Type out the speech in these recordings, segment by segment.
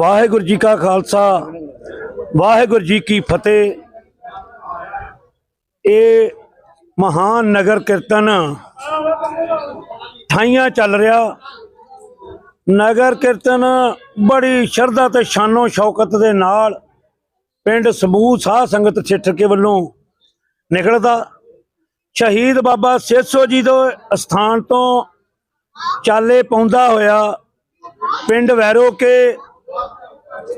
ਵਾਹਿਗੁਰੂ ਜੀ ਕਾ ਖਾਲਸਾ, ਵਾਹਿਗੁਰੂ ਜੀ ਕੀ ਫਤਿਹ। ਇਹ ਮਹਾਨ ਨਗਰ ਕੀਰਤਨ ਠਾਈਆਂ ਚੱਲ ਰਿਹਾ। ਨਗਰ ਕੀਰਤਨ ਬੜੀ ਸ਼ਰਧਾ ਤੇ ਸ਼ਾਨੋ ਸ਼ੌਕਤ ਦੇ ਨਾਲ ਪਿੰਡ ਸਮੂਹ ਸਾਹ ਸੰਗਤ ਛਿੱਠਕੇ ਵੱਲੋਂ ਨਿਕਲਦਾ। ਸ਼ਹੀਦ ਬਾਬਾ ਸੇਸੋ ਜੀ ਦੇ ਸਥਾਨ ਤੋਂ ਚਾਲੇ ਪਾਉਂਦਾ ਹੋਇਆ ਪਿੰਡ ਵੈਰੋ ਕੇ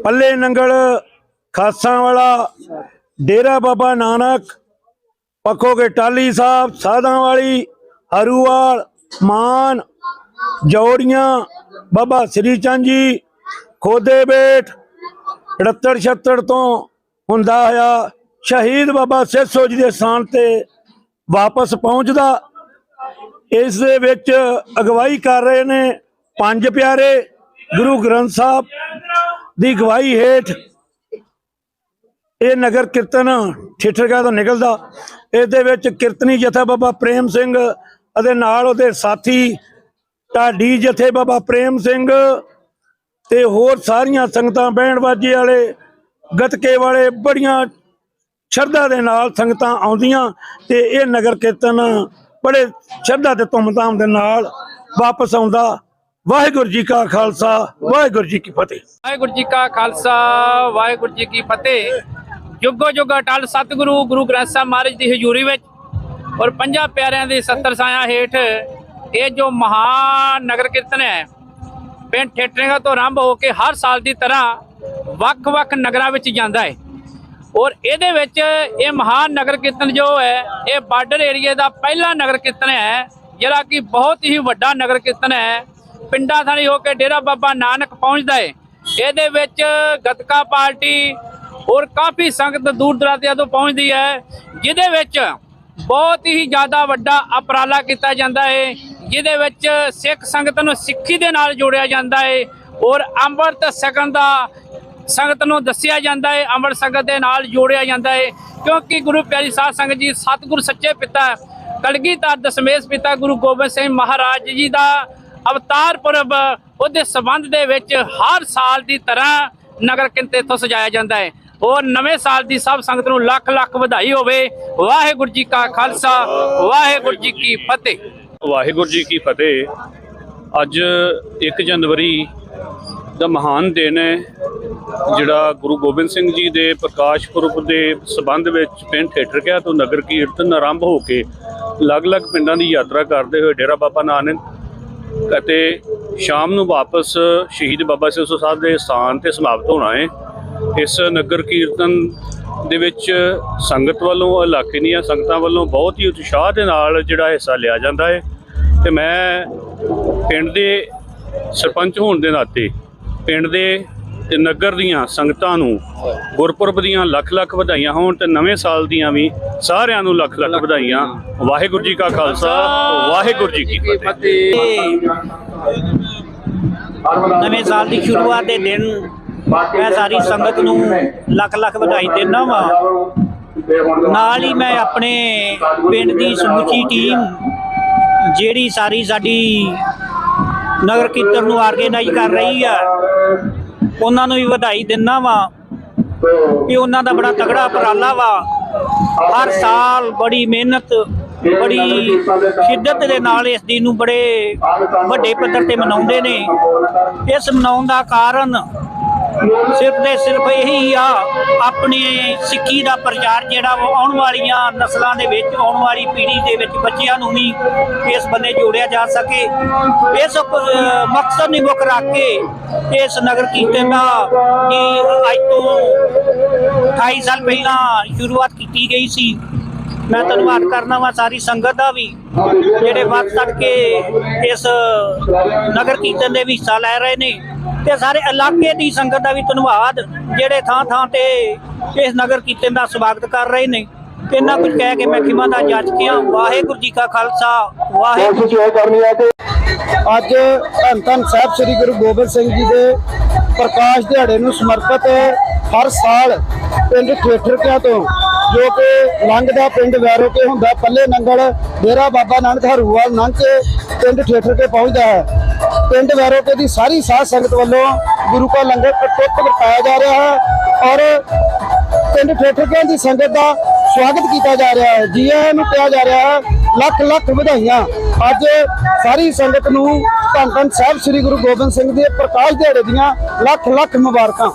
ਪੱਲੇ ਨੰਗਲ, ਖਾਸਾਂ ਵਾਲਾ, ਡੇਰਾ ਬਾਬਾ ਨਾਨਕ, ਪੱਖੋ ਕੇ ਟਾਲੀ ਸਾਹਿਬ, ਸਾਧਾਂ ਵਾਲੀ, ਹਰੂਵਾਲ, ਮਾਨ, ਜੋੜੀਆਂ, ਬਾਬਾ ਸ੍ਰੀ ਚੰਦ ਜੀ, ਖੋਦੇ ਬੇਟ 78 76 ਤੋਂ ਹੁੰਦਾ ਹੋਇਆ ਸ਼ਹੀਦ ਬਾਬਾ ਸੇਸੋ ਜੀ ਦੇ ਸਥਾਨ ਤੇ ਵਾਪਸ ਪਹੁੰਚਦਾ। ਇਸ ਦੇ ਵਿੱਚ ਅਗਵਾਈ ਕਰ ਰਹੇ ਨੇ ਪੰਜ ਪਿਆਰੇ ਗੁਰੂ ਗ੍ਰੰਥ ਸਾਹਿਬ ਦੀ ਗਵਾਹੀ ਹੇਠ ਇਹ ਨਗਰ ਕੀਰਤਨ ਠਿੱਠਰਗਾ ਤੋਂ ਨਿਕਲਦਾ। ਇਸ ਦੇ ਵਿੱਚ ਕੀਰਤਨੀ ਜਥਾ ਬਾਬਾ ਪ੍ਰੇਮ ਸਿੰਘ ਅਤੇ ਨਾਲ ਉਹਦੇ ਸਾਥੀ ਢਾਡੀ ਜਥੇ ਬਾਬਾ ਪ੍ਰੇਮ ਸਿੰਘ ਤੇ ਹੋਰ ਸਾਰੀਆਂ ਸੰਗਤਾਂ, ਬਹਿਣ ਬਾਜੀ ਵਾਲੇ, ਗਤਕੇ ਵਾਲੇ ਬੜੀਆਂ ਸ਼ਰਧਾ ਦੇ ਨਾਲ ਸੰਗਤਾਂ ਆਉਂਦੀਆਂ ਤੇ ਇਹ ਨਗਰ ਕੀਰਤਨ ਬੜੇ ਸ਼ਰਧਾ ਤੇ ਧੂਮਧਾਮ ਦੇ ਨਾਲ ਵਾਪਸ ਆਉਂਦਾ। ਵਾਹਿਗੁਰੂ ਜੀ ਕਾ ਖਾਲਸਾ, ਵਾਹਿਗੁਰੂ ਜੀ ਕੀ ਫਤਿਹ। ਵਾਹਿਗੁਰੂ ਜੀ ਕਾ ਖਾਲਸਾ, ਵਾਹਿਗੁਰੂ ਜੀ ਕੀ ਫਤਿਹ। ਜੁਗੋ ਜੁਗ ਅਟਲ ਸਤਿਗੁਰੂ ਗੁਰੂ ਗ੍ਰੰਥ ਸਾਹਿਬ ਮਹਾਰਾਜ ਦੀ ਹਜ਼ੂਰੀ ਵਿੱਚ ਔਰ ਪੰਜਾਂ ਪਿਆਰਿਆਂ ਦੇ 70 ਸਾਇਆ ਹੇਠ ਇਹ ਜੋ ਮਹਾਨ ਨਗਰ ਕੀਰਤਨ ਹੈ, ਪਿੰਡ ਠੇਟਰੇਗਾ ਤੋਂ ਆਰੰਭ ਹੋ ਕੇ ਹਰ ਸਾਲ ਦੀ ਤਰ੍ਹਾਂ ਵੱਖ-ਵੱਖ ਨਗਰਾਂ ਵਿੱਚ ਜਾਂਦਾ ਹੈ। ਔਰ ਇਹਦੇ ਵਿੱਚ ਇਹ ਮਹਾਨ ਨਗਰ ਕੀਰਤਨ ਜੋ ਹੈ, ਇਹ ਬਾਰਡਰ ਏਰੀਆ ਦਾ ਪਹਿਲਾ ਨਗਰ ਕੀਰਤਨ ਹੈ, ਜਿਹੜਾ ਕਿ ਬਹੁਤ ਹੀ ਵੱਡਾ ਨਗਰ ਕੀਰਤਨ ਹੈ। ਪਿੰਡਾਂ ਥਾਣੀ ਹੋ ਕੇ ਡੇਰਾ ਬਾਬਾ ਨਾਨਕ ਪਹੁੰਚਦਾ ਹੈ ਇਹਦੇ ਵਿੱਚ ਗਤਕਾ ਪਾਰਟੀ ਔਰ ਕਾਫੀ ਸੰਗਤ ਦੂਰ ਦਰਾਜ਼ਿਆਂ ਤੋਂ ਪਹੁੰਚਦੀ ਹੈ, ਜਿਹਦੇ ਵਿੱਚ ਬਹੁਤ ਹੀ ਜ਼ਿਆਦਾ ਵੱਡਾ ਉਪਰਾਲਾ ਕੀਤਾ ਜਾਂਦਾ ਹੈ ਜਿਹਦੇ ਵਿੱਚ ਸਿੱਖ ਸੰਗਤ ਨੂੰ ਸਿੱਖੀ ਦੇ ਨਾਲ ਜੋੜਿਆ ਜਾਂਦਾ ਹੈ ਔਰ ਅੰਮ੍ਰਿਤ ਛਕਣ ਦਾ ਸੰਗਤ ਨੂੰ ਦੱਸਿਆ ਜਾਂਦਾ ਹੈ ਅੰਮ੍ਰਿਤ ਸੰਗਤ ਦੇ ਨਾਲ ਜੋੜਿਆ ਜਾਂਦਾ ਹੈ ਕਿਉਂਕਿ ਗੁਰੂ ਪਿਆਰੀ ਸਾਧ ਸੰਗਤ ਜੀ, ਸਤਿਗੁਰ ਸੱਚੇ ਪਿਤਾ, ਕਲਗੀਧਰ ਦਸ਼ਮੇਸ਼ ਪਿਤਾ ਗੁਰੂ ਗੋਬਿੰਦ ਸਿੰਘ ਮਹਾਰਾਜ ਜੀ ਦਾ ਅਵਤਾਰ ਪੁਰਬ ਉਹਦੇ ਸਬੰਧ ਦੇ ਵਿੱਚ ਹਰ ਸਾਲ ਦੀ ਤਰ੍ਹਾਂ ਨਗਰ ਕੀਰਤਨ ਇੱਥੋਂ ਸਜਾਇਆ ਜਾਂਦਾ ਹੈ। ਔਰ ਨਵੇਂ ਸਾਲ ਦੀ ਸਭ ਸੰਗਤ ਨੂੰ ਲੱਖ ਲੱਖ ਵਧਾਈ ਹੋਵੇ। ਵਾਹਿਗੁਰੂ ਜੀ ਕਾ ਖਾਲਸਾ, ਵਾਹਿਗੁਰੂ ਜੀ ਕੀ ਫਤਿਹ। ਵਾਹਿਗੁਰੂ ਜੀ ਕੀ ਫਤਿਹ। ਅੱਜ 1 ਜਨਵਰੀ ਦਾ ਮਹਾਨ ਦਿਨ ਹੈ। ਜਿਹੜਾ ਗੁਰੂ ਗੋਬਿੰਦ ਸਿੰਘ ਜੀ ਦੇ ਪ੍ਰਕਾਸ਼ ਪੁਰਬ ਦੇ ਸਬੰਧ ਵਿੱਚ ਪਿੰਡ ਠੇਠਰਕਿਆ ਤੋਂ ਨਗਰ ਕੀਰਤਨ ਆਰੰਭ ਹੋ ਕੇ ਅਲੱਗ-ਅਲੱਗ ਪਿੰਡਾਂ ਦੀ ਯਾਤਰਾ ਕਰਦੇ ਹੋਏ ਡੇਰਾ ਬਾਬਾ ਨਾਨਕ ਅਤੇ ਸ਼ਾਮ ਨੂੰ ਵਾਪਸ ਸ਼ਹੀਦ ਬਾਬਾ ਸਿਰਸੋ ਸਾਹਿਬ ਦੇ ਸਥਾਨ ਤੇ ਸਮਾਪਤ ਹੋਣਾ ਹੈ। ਇਸ ਨਗਰ ਕੀਰਤਨ ਦੇ ਵਿੱਚ ਸੰਗਤ ਵੱਲੋਂ ਇਲਾਕੇ ਦੀਆਂ ਸੰਗਤਾਂ ਵੱਲੋਂ ਬਹੁਤ ਹੀ ਉਤਸ਼ਾਹ ਦੇ ਨਾਲ ਜਿਹੜਾ ਹਿੱਸਾ ਲਿਆ ਜਾਂਦਾ ਹੈ ਤੇ ਮੈਂ ਪਿੰਡ ਦੇ ਸਰਪੰਚ ਹੋਣ ਦੇ ਨਾਤੇ ਪਿੰਡ ਦੇ ਤੇ ਨਗਰ ਦੀਆਂ ਸੰਗਤਾਂ ਨੂੰ ਗੁਰਪੁਰਬ ਦੀਆਂ ਲੱਖ ਲੱਖ ਵਧਾਈਆਂ ਹੋਣ ਤੇ ਨਵੇਂ ਸਾਲ ਦੀਆਂ ਵੀ ਸਾਰਿਆਂ ਨੂੰ ਲੱਖ ਲੱਖ ਵਧਾਈਆਂ। ਵਾਹਿਗੁਰੂ ਜੀ ਕਾ ਖਾਲਸਾ ਵਾਹਿਗੁਰੂ ਜੀ ਕੀ ਫਤਿਹ। ਨਵੇਂ ਸਾਲ ਦੀ ਸ਼ੁਰੂਆਤ ਦੇ ਦਿਨ ਮੈਂ ਸਾਰੀ ਸੰਗਤ ਨੂੰ ਲੱਖ ਲੱਖ ਵਧਾਈ ਦਿੰਦਾ ਵਾਂ। ਨਾਲ ਹੀ ਮੈਂ ਆਪਣੇ ਪਿੰਡ ਦੀ ਸਮੁੱਚੀ ਟੀਮ ਜਿਹੜੀ ਸਾਰੀ ਸਾਡੀ ਨਗਰ ਕੀਰਤਨ ਨੂੰ ਆਰਗੇਨਾਈਜ਼ ਕਰ ਰਹੀ ਆ ਉਹਨਾਂ ਨੂੰ ਵੀ ਵਧਾਈ ਦਿੰਦਾ ਵਾ ਕਿ ਉਹਨਾਂ ਦਾ ਬੜਾ ਤਗੜਾ ਉਪਰਾਲਾ ਵਾ। ਹਰ ਸਾਲ ਬੜੀ ਮਿਹਨਤ, ਬੜੀ ਸ਼ਿੱਦਤ ਦੇ ਨਾਲ ਇਸ ਦਿਨ ਨੂੰ ਬੜੇ ਵੱਡੇ ਪੱਧਰ ਤੇ ਮਨਾਉਂਦੇ ਨੇ। ਇਸ ਮਨਾਉਣ ਦਾ ਕਾਰਨ ਸਿਰਫ ਤੇ ਸਿਰਫ ਇਹੀ ਆ, ਆਪਣੇ ਸਿੱਖੀ ਦਾ ਪ੍ਰਚਾਰ ਜਿਹੜਾ ਵਾ ਆਉਣ ਵਾਲੀਆਂ ਨਸਲਾਂ ਦੇ ਵਿੱਚ, ਆਉਣ ਵਾਲੀ ਪੀੜ੍ਹੀ ਦੇ ਵਿੱਚ, ਬੱਚਿਆਂ ਨੂੰ ਵੀ ਇਸ ਬੰਨੇ ਜੋੜਿਆ ਜਾ ਸਕੇ। ਇਸ ਮਕਸਦ ਨੂੰ ਮੁੱਖ ਰੱਖ ਕੇ ਇਸ ਨਗਰ ਕੀਰਤਨ ਦਾ ਕਿ ਅੱਜ ਤੋਂ 28 ਸਾਲ ਪਹਿਲਾਂ ਸ਼ੁਰੂਆਤ ਕੀਤੀ ਗਈ ਸੀ। ਮੈਂ ਧੰਨਵਾਦ ਕਰਨਾ ਵਾ ਸਾਰੀ ਸੰਗਤ ਦਾ ਵੀ, ਜਿਹੜੇ ਵੱਧ ਚੜ ਕੇ ਇਸ ਨਗਰ ਕੀਰਤਨ ਦੇ ਵਿੱਚ ਹਿੱਸਾ ਲੈ ਰਹੇ ਨੇ। ਤੇ ਸਾਰੇ ਇਲਾਕੇ ਦੀ ਸੰਗਤ ਦਾ ਵੀ ਧੰਨਵਾਦ, ਜਿਹੜੇ ਥਾਂ ਥਾਂ ਤੇ ਇਸ ਨਗਰ ਕੀਰਤਨ ਦਾ ਸਵਾਗਤ ਕਰ ਰਹੇ ਨੇ। ਇੰਨਾ ਕੁਝ ਕਹਿ ਕੇ ਮੈਂ ਖਿਮਾ ਦਾ ਜੱਜ ਕਿਹਾ ਵਾਹਿਗੁਰੂ ਜੀ ਕਾ ਖਾਲਸਾ, ਵਾਹਿਗੁਰੂ ਜੀ ਅੱਜ ਧੰਨ ਧੰਨ ਸਾਹਿਬ ਸ੍ਰੀ ਗੁਰੂ ਗੋਬਿੰਦ ਸਿੰਘ ਜੀ ਦੇ ਪ੍ਰਕਾਸ਼ ਦਿਹਾੜੇ ਨੂੰ ਸਮਰਪਿਤ ਹਰ ਸਾਲ ਪਿੰਡ ਠੇਠਰਕਿਆਂ ਤੋਂ ਜੋ ਕਿ ਲੰਘਦਾ ਪਿੰਡ ਵੈਰੋ ਕੇ ਹੁੰਦਾ, ਪੱਲੇ ਨੰਗਲ, ਡੇਰਾ ਬਾਬਾ ਨਾਨਕ ਹਰੂਵਾਲ ਲੰਘ ਕੇ ਪਿੰਡ ਠੇਠਰ ਕੇ ਪਹੁੰਚਦਾ ਹੈ। ਪਿੰਡ ਵੈਰੋਕੇ ਦੀ ਸਾਰੀ ਸਾਧ ਸੰਗਤ ਵੱਲੋਂ ਗੁਰੂ ਕਾ ਲੰਗਰ ਪ੍ਰਤੱਖ ਵਰਤਾਇਆ ਜਾ ਰਿਹਾ ਹੈ ਔਰ ਪਿੰਡ ਠੇਠਰਕਿਆਂ ਦੀ ਸੰਗਤ ਦਾ ਸਵਾਗਤ ਕੀਤਾ ਜਾ ਰਿਹਾ ਹੈ। ਜੀ ਆਇਆਂ ਨੂੰ ਕਿਹਾ ਜਾ ਰਿਹਾ ਹੈ, ਲੱਖ ਲੱਖ ਵਧਾਈਆਂ। ਅੱਜ ਸਾਰੀ ਸੰਗਤ ਨੂੰ ਧੰਨ ਧੰਨ ਸਾਹਿਬ ਸ੍ਰੀ ਗੁਰੂ ਗੋਬਿੰਦ ਸਿੰਘ ਦੇ ਪ੍ਰਕਾਸ਼ ਦਿਹਾੜੇ ਦੀਆਂ ਲੱਖ ਲੱਖ ਮੁਬਾਰਕਾਂ।